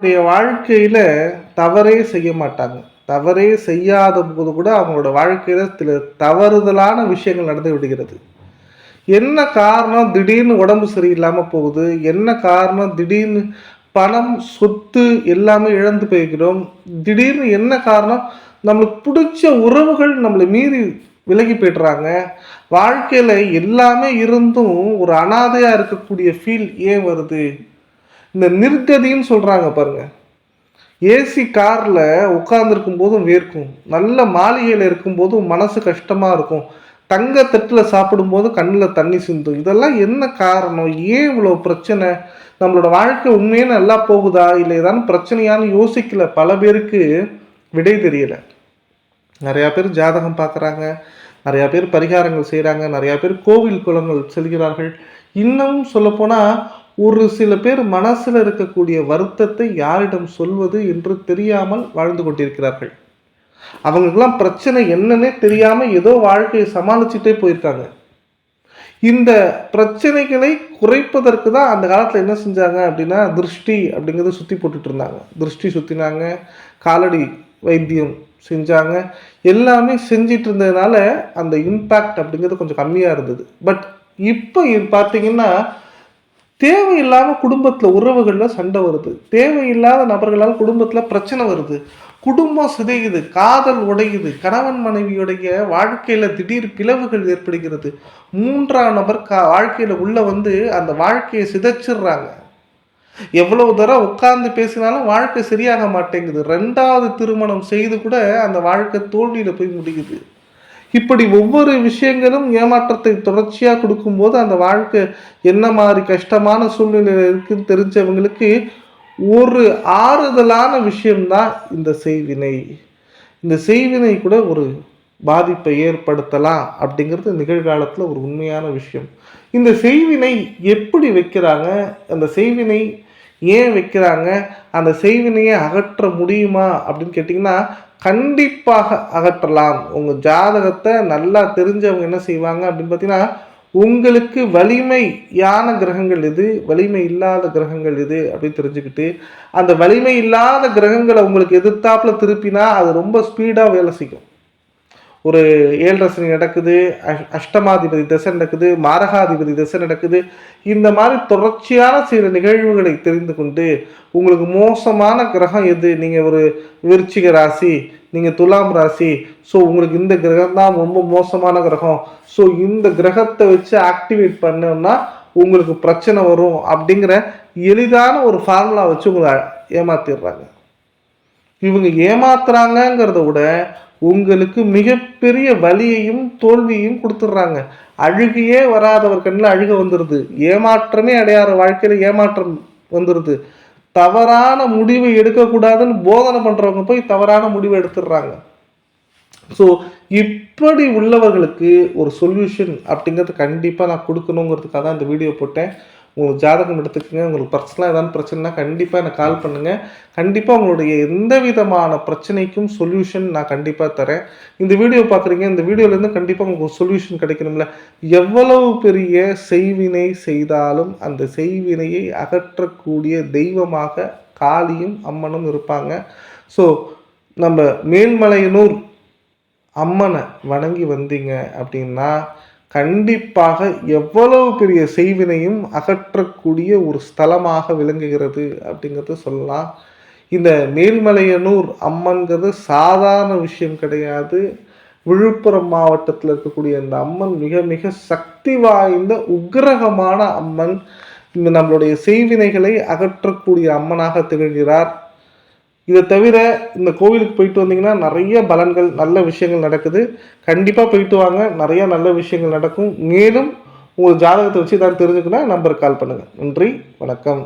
அவங்களுடைய வாழ்க்கையில் தவறே செய்ய மாட்டாங்க. தவறே செய்யாத போது கூட அவங்களோட வாழ்க்கையில் சில தவறுதலான விஷயங்கள் நடந்து விடுகிறது. என்ன காரணம் திடீர்னு உடம்பு சரியில்லாமல் போகுது? என்ன காரணம் திடீர்னு பணம் சொத்து எல்லாமே இழந்து போய்கிறோம் திடீர்னு என்ன காரணம்? நம்மளுக்கு பிடிச்ச உறவுகள் நம்மளை மீறி விலகி போய்ட்றாங்க. வாழ்க்கையில் எல்லாமே இருந்தும் ஒரு அனாதையாக இருக்கக்கூடிய ஃபீல் ஏன் வருது? இந்த நிர்கதின்னு சொல்கிறாங்க பாருங்கள் ஏசி காரில் உட்காந்துருக்கும் போதும் வேர்க்கும். நல்ல மாளிகையில் இருக்கும்போதும் மனசு கஷ்டமாக இருக்கும். தங்க தட்டில் சாப்பிடும்போது கண்ணில் தண்ணி சிந்தும். இதெல்லாம் என்ன காரணம்? ஏன் இவ்வளோ பிரச்சனை? நம்மளோட வாழ்க்கை உண்மையே நல்லா போகுதா? இல்லை ஏதாவது பிரச்சனையான்னு யோசிக்கல? பல பேருக்கு விடை தெரியல. நிறையா பேர் ஜாதகம் பார்க்குறாங்க. நிறையா பேர் பரிகாரங்கள் செய்கிறாங்க நிறையா பேர் கோவில் குளங்கள் செல்கிறார்கள். இன்னும் சொல்லப்போனால் ஒரு சில பேர் மனசில் இருக்கக்கூடிய வருத்தத்தை யாரிடம் சொல்வது என்று தெரியாமல் வாழ்ந்து கொண்டிருக்கிறார்கள். அவங்களுக்கெல்லாம் பிரச்சனை என்னன்னே தெரியாமல் ஏதோ வாழ்க்கையை சமாளிச்சுட்டே போயிருக்காங்க. இந்த பிரச்சனைகளை குறைப்பதற்கு தான் அந்த காலத்தில் என்ன செஞ்சாங்க அப்படின்னா திருஷ்டி அப்படிங்கிறத சுற்றி போட்டுட்டு இருந்தாங்க. திருஷ்டி சுற்றினாங்க காலடி வைத்தியம் செஞ்சாங்க. எல்லாமே செஞ்சிட்டு இருந்ததுனால அந்த இம்பேக்ட் அப்படிங்கிறது கொஞ்சம் கம்மியாக இருந்தது. பட் இப்போ பார்த்தீங்கன்னா தேவையில்லாமல் குடும்பத்தில் உறவுகளில் சண்டை வருது. தேவையில்லாத நபர்களால் குடும்பத்தில் பிரச்சனை வருது. குடும்பம் சிதையுது காதல் உடையுது கணவன் மனைவியுடைய வாழ்க்கையில் திடீர் பிளவுகள் ஏற்படுகிறது. மூன்றாம் நபர் கா வாழ்க்கையில் உள்ளே வந்து அந்த வாழ்க்கையை சிதைச்சிடுறாங்க. எவ்வளவு தூரம் உட்கார்ந்து பேசினாலும் வாழ்க்கை சரியாக மாட்டேங்குது. ரெண்டாவது திருமணம் செய்து கூட அந்த வாழ்க்கை தோல்வியில் போய் முடியுது. இப்படி ஒவ்வொரு விஷயங்களும் ஏமாற்றத்தை தொடர்ச்சியாக கொடுக்கும்போது அந்த வாழ்க்கை என்ன மாதிரி கஷ்டமான சூழ்நிலை இருக்குன்னு தெரிஞ்சவங்களுக்கு ஒரு ஆறுதலான விஷயம்தான் இந்த செய்வினை. இந்த செய்வினை கூட ஒரு பாதிப்பை ஏற்படுத்தலாம் அப்படிங்கிறது நிகழ்காலத்தில் ஒரு உண்மையான விஷயம். இந்த செய்வினை எப்படி வைக்கிறாங்க? அந்த செய்வினை ஏன் வைக்கிறாங்க? அந்த செய்வினையை அகற்ற முடியுமா? அப்படின்னு கேட்டிங்கன்னா கண்டிப்பாக அகற்றலாம். உங்கள் ஜாதகத்தை நல்லா தெரிஞ்சவங்க என்ன செய்வாங்க அப்படின்னு பார்த்தீங்கன்னா உங்களுக்கு வலிமையான கிரகங்கள் எது? வலிமை இல்லாத கிரகங்கள் எது? அப்படின்னு தெரிஞ்சுக்கிட்டு அந்த வலிமை இல்லாத கிரகங்களை உங்களுக்கு எதிர்த்தாப்புல திருப்பினா அது ரொம்ப ஸ்பீடாக வேலை செய்யும். ஒரு ஏழரசனி நடக்குது அஷ் அஷ்டமாதிபதி திசை நடக்குது மாரகாதிபதி திசை நடக்குது. இந்த மாதிரி தொடர்ச்சியான சில நிகழ்வுகளை தெரிந்து கொண்டு உங்களுக்கு மோசமான கிரகம் எது? நீங்கள் ஒரு விருச்சிக ராசி நீங்கள் துலாம் ராசி. ஸோ உங்களுக்கு இந்த கிரகம் தான் ரொம்ப மோசமான கிரகம். ஸோ இந்த கிரகத்தை வச்சு ஆக்டிவேட் பண்ணோம்னா உங்களுக்கு பிரச்சனை வரும் அப்படிங்கிற எளிதான ஒரு ஃபார்முலா வச்சு உங்களை ஏமாத்திடுறாங்க. இவங்க ஏமாத்துறாங்கங்கிறத விட உங்களுக்கு மிகப்பெரிய வலியையும் தோல்வியையும் கொடுத்துட்றாங்க. அழுகையே வராதவர் கண்ணில் அழுக வந்துடுது ஏமாற்றமே அடையாத வாழ்க்கையில் ஏமாற்றம் வந்துடுது தவறான முடிவை எடுக்கக்கூடாதுன்னு போதனை பண்ணுறவங்க போய் தவறான முடிவை எடுத்துடுறாங்க. ஸோ இப்படி உள்ளவர்களுக்கு ஒரு சொல்யூஷன் அப்படிங்கிறது கண்டிப்பாக நான் கொடுக்கணுங்கிறதுக்காக தான் இந்த வீடியோ போட்டேன். உங்களுக்கு ஜாதகம் எடுத்துக்கோங்க. உங்களுக்கு பர்சனலாக ஏதாவது பிரச்சனைனா கண்டிப்பாக எனக்கு கால் பண்ணுங்கள் கண்டிப்பாக உங்களுடைய எந்த விதமான பிரச்சனைக்கும் சொல்யூஷன் நான் கண்டிப்பாக தரேன். இந்த வீடியோ பார்க்குறீங்க. இந்த வீடியோலேருந்து கண்டிப்பாக உங்களுக்கு சொல்யூஷன் கிடைக்கணும்ல. எவ்வளவு பெரிய செய்வினை செய்தாலும் அந்த செய்வினையை அகற்றக்கூடிய தெய்வமாக காளியும் அம்மனும் இருப்பாங்க. ஸோ நம்ம மேல்மலையனூர் அம்மனை வணங்கி வந்தீங்க அப்படின்னா கண்டிப்பாக எவ்வளவு பெரிய செய்வினையும் அகற்றக்கூடிய ஒரு ஸ்தலமாக விளங்குகிறது அப்படிங்கிறத சொல்லலாம். இந்த மேல்மலையனூர் அம்மன்கிறது சாதாரண விஷயம் கிடையாது. விழுப்புரம் மாவட்டத்தில் இருக்கக்கூடிய இந்த அம்மன் மிக மிக சக்தி வாய்ந்த உக்கிரகமான அம்மன். இந்த நம்மளுடைய செய்வினைகளை அகற்றக்கூடிய அம்மனாக திகழ்கிறார். இதை தவிர இந்த கோவிலுக்கு போயிட்டு வந்தீங்கன்னா நிறைய பலன்கள் நல்ல விஷயங்கள் நடக்குது. கண்டிப்பாக போயிட்டு வாங்க. நிறைய நல்ல விஷயங்கள் நடக்கும். மேலும் உங்கள் ஜாதகத்தை வச்சு தான் தெரிஞ்சுக்கணும் நம்பருக்கு கால் பண்ணுங்கள் நன்றி. வணக்கம்.